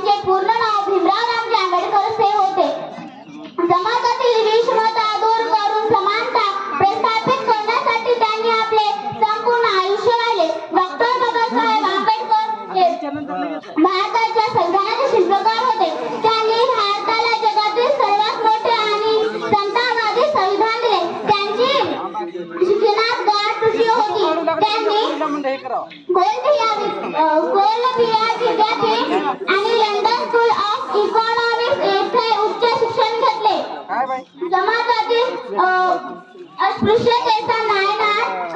त्यांचे पूर्ण नाव भीमराव रामजी आंबेडकर असे होते. समाजातील विषमता दूर करून समानता प्रस्थापित करण्यासाठी त्यांनी आपले संपूर्ण आयुष्य वाहिले. डॉक्टर बाबासाहेब आंबेडकर हे भारताच्या संविधानाचे शिल्पकार होते. त्यांनी भारताला जगातील सर्वात मोठे आणि समतावादी संविधान दिले. त्यांची शिक्षणात गाठ होती. त्यांनी कोलंबिया समाजातील अ, अस्पृश्यतेचा नायनाट